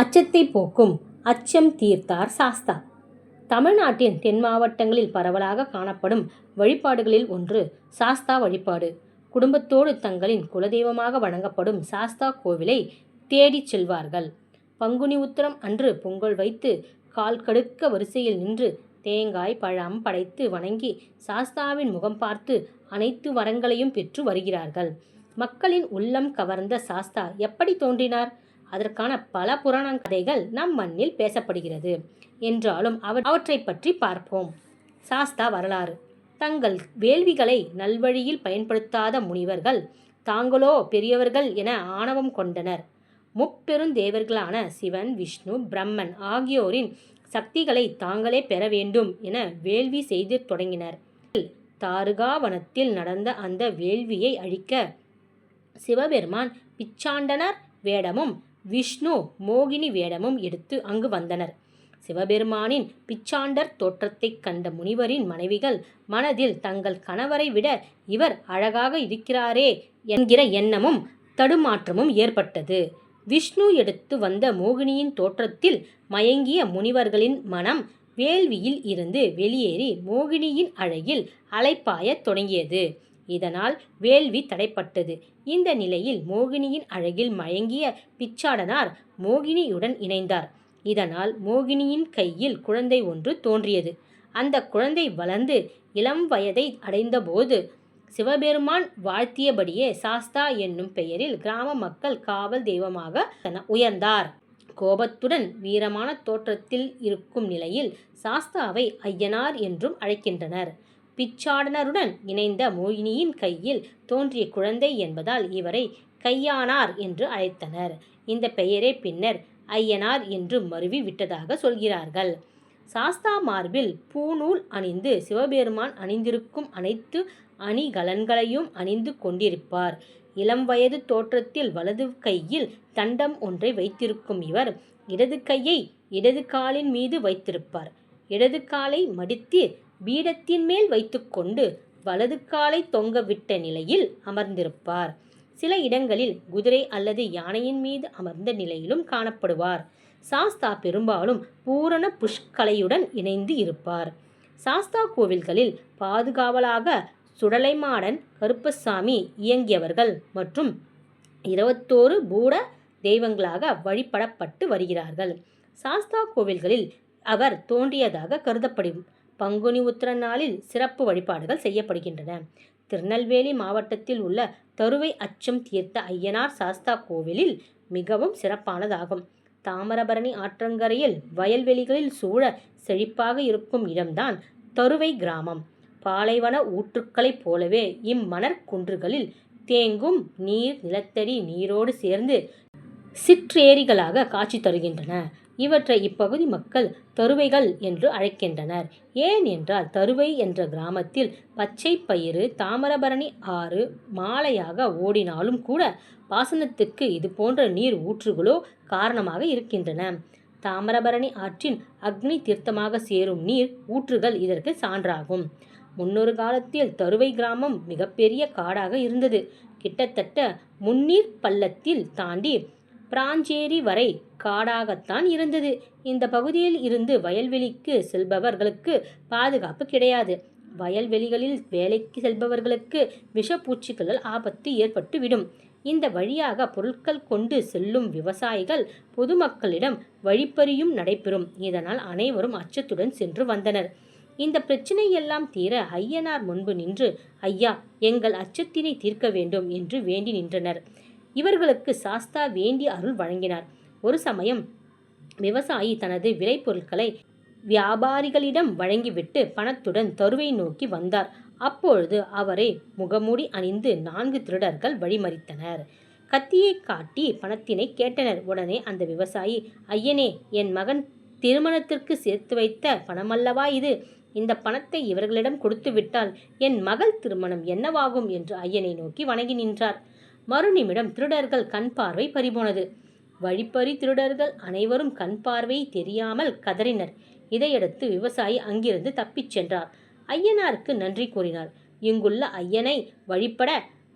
அச்சத்தை போக்கும் அச்சம் தீர்த்தார் சாஸ்தா. தமிழ்நாட்டின் தென் மாவட்டங்களில் பரவலாக காணப்படும் வழிபாடுகளில் ஒன்று சாஸ்தா வழிபாடு. குடும்பத்தோடு தங்களின் குலதெய்வமாக வணங்கப்படும் சாஸ்தா கோவிலை தேடிச் செல்வார்கள். பங்குனி உத்திரம் அன்று பொங்கல் வைத்து கால் கடுக்க வரிசையில் நின்று தேங்காய் பழம் படைத்து வணங்கி சாஸ்தாவின் முகம் பார்த்து அனைத்து வரங்களையும் பெற்று வருகிறார்கள். மக்களின் உள்ளம் கவர்ந்த சாஸ்தா எப்படி தோன்றினார்? அதற்கான பல புராண கதைகள் நம் மண்ணில் பேசப்படுகிறது. என்றாலும் அவர் அவற்றை பற்றி பார்ப்போம். சாஸ்தா வரலாறு. தங்கள் வேள்விகளை நல்வழியில் பயன்படுத்தாத முனிவர்கள் தாங்களோ பெரியவர்கள் என ஆணவம் கொண்டனர். முப்பெருந்தேவர்களான சிவன் விஷ்ணு பிரம்மன் ஆகியோரின் சக்திகளை தாங்களே பெற வேண்டும் என வேள்வி செய்து தொடங்கினர். தாருகாவனத்தில் நடந்த அந்த வேள்வியை அழிக்க சிவபெருமான் பிச்சாண்டனர் வேடமும் விஷ்ணு மோகினி வேடமும் எடுத்து அங்கு வந்தனர். சிவபெருமானின் பிச்சாண்டர் தோற்றத்தைக் கண்ட முனிவரின் மனைவிகள் மனதில் தங்கள் கணவரை விட இவர் அழகாக இருக்கிறாரே என்கிற எண்ணமும் தடுமாற்றமும் ஏற்பட்டது. விஷ்ணு எடுத்து வந்த மோகினியின் தோற்றத்தில் மயங்கிய முனிவர்களின் மனம் வேள்வியில் இருந்து வெளியேறி மோகினியின் அழகில் அலைப்பாயத் தொடங்கியது. இதனால் வேள்வி தடைப்பட்டது. இந்த நிலையில் மோகினியின் அழகில் மயங்கிய பிச்சாடனார் மோகினியுடன் இணைந்தார். இதனால் மோகினியின் கையில் குழந்தை ஒன்று தோன்றியது. அந்த குழந்தை வளர்ந்து இளம் வயதை அடைந்தபோது சிவபெருமான் வாழ்த்தியபடியே சாஸ்தா என்னும் பெயரில் கிராம மக்கள் காவல் தெய்வமாக உயர்ந்தார். கோபத்துடன் வீரமான தோற்றத்தில் இருக்கும் நிலையில் சாஸ்தாவை ஐயனார் என்றும் அழைக்கின்றனர். பிச்சாடனருடன் இணைந்த மோகினியின் கையில் தோன்றிய குழந்தை என்பதால் இவரை கையானார் என்று அழைத்தனர். இந்த பெயரே பின்னர் ஐயனார் என்று மருவி விட்டதாக சொல்கிறார்கள். சாஸ்தா மார்பில் பூநூல் அணிந்து சிவபெருமான் அணிந்திருக்கும் அனைத்து அணிகலன்களையும் அணிந்து கொண்டிருப்பார். இளம் வயது தோற்றத்தில் வலது கையில் தண்டம் ஒன்றை வைத்திருக்கும் இவர் இடது கையை இடது காலின் மீது வைத்திருப்பார். இடது காலை மடித்து பீடத்தின் மேல் வைத்துக்கொண்டு வலது காலை தொங்கவிட்ட நிலையில் அமர்ந்திருப்பார். சில இடங்களில் குதிரை அல்லது யானையின் மீது அமர்ந்த நிலையிலும் காணப்படுவார். சாஸ்தா பெரும்பாலும் பூரண புஷ்கலையுடன் இணைந்து இருப்பார். சாஸ்தா கோவில்களில் பாதுகாவலாக சுடலைமாடன் கருப்பசாமி இயங்கியவர்கள் மற்றும் இருபத்தோரு பூட தெய்வங்களாக வழிபடப்பட்டு வருகிறார்கள். சாஸ்தா கோவில்களில் அவர் தோன்றியதாக கருதப்படும் பங்குனி உத்திர நாளில் சிறப்பு வழிபாடுகள் செய்யப்படுகின்றன. திருநெல்வேலி மாவட்டத்தில் உள்ள தருவை அச்சம் தீர்த்த ஐயனார் சாஸ்தா கோவிலில் மிகவும் சிறப்பானதாகும். தாமிரபரணி ஆற்றங்கரையில் வயல்வெளிகளில் சூழ செழிப்பாக இருக்கும் இடம்தான் தருவை கிராமம். பாலைவன ஊற்றுக்களைப் போலவே இம்மணற் குன்றுகளில் தேங்கும் நீர் நிலத்தடி நீரோடு சேர்ந்து சிற்றேரிகளாக காட்சி தருகின்றன. இவற்றை இப்பகுதி மக்கள் தருவைகள் என்று அழைக்கின்றனர். ஏன் என்றால் தருவை என்ற கிராமத்தில் பச்சை பயிறு தாமிரபரணி ஆறு மாலையாக ஓடினாலும் கூட பாசனத்துக்கு இது போன்ற நீர் ஊற்றுகளோ காரணமாக இருக்கின்றன. தாமிரபரணி ஆற்றின் அக்னி தீர்த்தமாக சேரும் நீர் ஊற்றுகள் இதற்கு சான்றாகும். முன்னொரு காலத்தில் தருவை கிராமம் மிகப்பெரிய காடாக இருந்தது. கிட்டத்தட்ட முன்னீர் பள்ளத்தில் தாண்டி பிராஞ்சேரி வரை காடாகத்தான் இருந்தது. இந்த பகுதியில் இருந்து வயல்வெளிக்கு செல்பவர்களுக்கு பாதுகாப்பு கிடையாது. வயல்வெளிகளில் வேலைக்கு செல்பவர்களுக்கு விஷப்பூச்சிகளால் ஆபத்து ஏற்பட்டுவிடும். இந்த வழியாக பொருட்கள் கொண்டு செல்லும் விவசாயிகள் பொதுமக்களிடம் வழிப்பறியும் நடைபெறும். இதனால் அனைவரும் அச்சத்துடன் சென்று வந்தனர். இந்த பிரச்சனையெல்லாம் தீர ஐயனார் முன்பு நின்று ஐயா எங்கள் அச்சத்தினை தீர்க்க வேண்டும் என்று வேண்டி நின்றனர். இவர்களுக்கு சாஸ்தா வேண்டி அருள் வழங்கினார். ஒரு சமயம் விவசாயி தனது விளைபொருட்களை வியாபாரிகளிடம் வழங்கிவிட்டு பணத்துடன் தருவை நோக்கி வந்தார். அப்பொழுது அவரை முகமூடி அணிந்து நான்கு திருடர்கள் வழிமறித்தனர். கத்தியை காட்டி பணத்தினை கேட்டனர். உடனே அந்த விவசாயி ஐயனே என் மகன் திருமணத்திற்கு சேர்த்து வைத்த பணமல்லவா இது? இந்த பணத்தை இவர்களிடம் கொடுத்து விட்டால் என் மகள் திருமணம் என்னவாகும்? என்று ஐயனை நோக்கி வணங்கி நின்றார். மறுநிமிடம் திருடர்கள் கண் பார்வை பறிபோனது. வழிப்பறி திருடர்கள் அனைவரும் கண் பார்வை தெரியாமல் கதறினர். இதையடுத்து விவசாயி அங்கிருந்து தப்பிச் சென்றார். ஐயனாருக்கு நன்றி கூறினார் இங்குள்ள ஐயனை வழிபட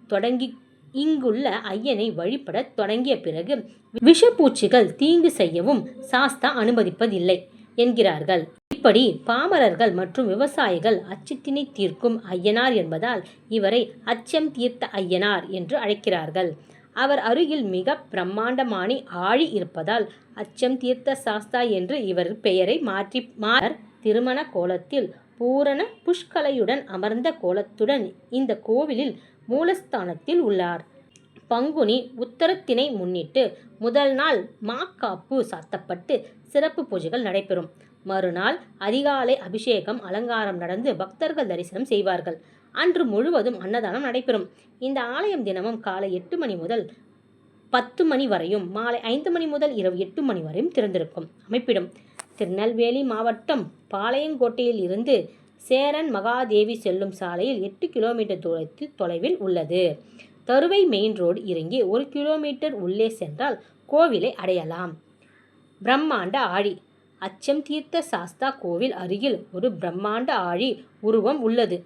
தொடங்கி இங்குள்ள ஐயனை வழிபடத் தொடங்கிய பிறகு விஷப்பூச்சிகள் தீங்கு செய்யவும் சாஸ்தா அனுமதிப்பதில்லை என்கிறார்கள். இப்படி பாமரர்கள் மற்றும் விவசாயிகள் அச்சத்தினை தீர்க்கும் ஐயனார் என்பதால் இவரை அச்சம் தீர்த்த ஐயனார் என்று அழைக்கிறார்கள். அவர் அருகில் மிக பிரம்மாண்டமானி ஆழி இருப்பதால் அச்சம் தீர்த்த சாஸ்தா என்று இவர் பெயரை மாற்றி மாறர். திருமண கோலத்தில் பூரண புஷ்கலையுடன் அமர்ந்த கோலத்துடன் இந்த கோவிலில் மூலஸ்தானத்தில் உள்ளார். பங்குனி உத்தரத்தினை முன்னிட்டு முதல் நாள் மாக்காப்பு சாத்தப்பட்டு சிறப்பு பூஜைகள் நடைபெறும். மறுநாள் அதிகாலை அபிஷேகம் அலங்காரம் நடந்து பக்தர்கள் தரிசனம் செய்வார்கள். அன்று முழுவதும் அன்னதானம் நடைபெறும். இந்த ஆலயம் தினமும் காலை எட்டு மணி முதல் பத்து மணி வரையும் மாலை ஐந்து மணி முதல் இரவு எட்டு மணி வரையும் திறந்திருக்கும். அமைப்பிடும் திருநெல்வேலி மாவட்டம் பாளையங்கோட்டையில் இருந்து சேரன் மகாதேவி செல்லும் சாலையில் எட்டு கிலோமீட்டர் தூரத்தில் தொலைவில் உள்ளது. தருவை மெயின் ரோடு இறங்கி ஒரு கிலோமீட்டர் உள்ளே சென்றால் கோவிலை அடையலாம். பிரம்மாண்ட ஆழி அச்சம் தீர்த்த சாஸ்தா கோவில் அருகில் ஒரு பிரம்மாண்ட ஆழி உருவம் உள்ளது.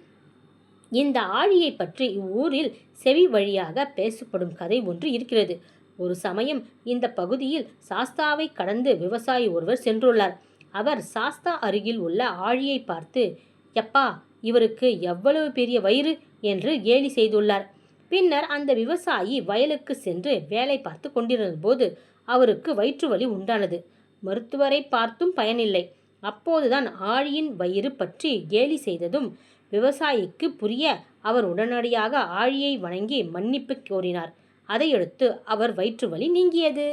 இந்த ஆழியை பற்றி இவ்வூரில் செவி வழியாக பேசப்படும் கதை ஒன்று இருக்கிறது. ஒரு சமயம் இந்த பகுதியில் சாஸ்தாவை கடந்து விவசாயி ஒருவர் சென்றுள்ளார். அவர் சாஸ்தா அருகில் உள்ள ஆழியை பார்த்து எப்பா இவருக்கு எவ்வளவு பெரிய வயிறு? என்று கேலி செய்துள்ளார். பின்னர் அந்த விவசாயி வயலுக்கு சென்று வேலை பார்த்து கொண்டிருந்த போது அவருக்கு வயிற்று வலி உண்டானது. மருத்துவரை பார்த்தும் பயனில்லை. அப்போதுதான் ஆழியின் வயிறு பற்றி கேலி செய்ததும் விவசாயிக்கு புரிய அவர் உடனடியாக ஆழியை வணங்கி மன்னிப்பு கோரினார். அதையடுத்து அவர் வயிற்று வலி நீங்கியது.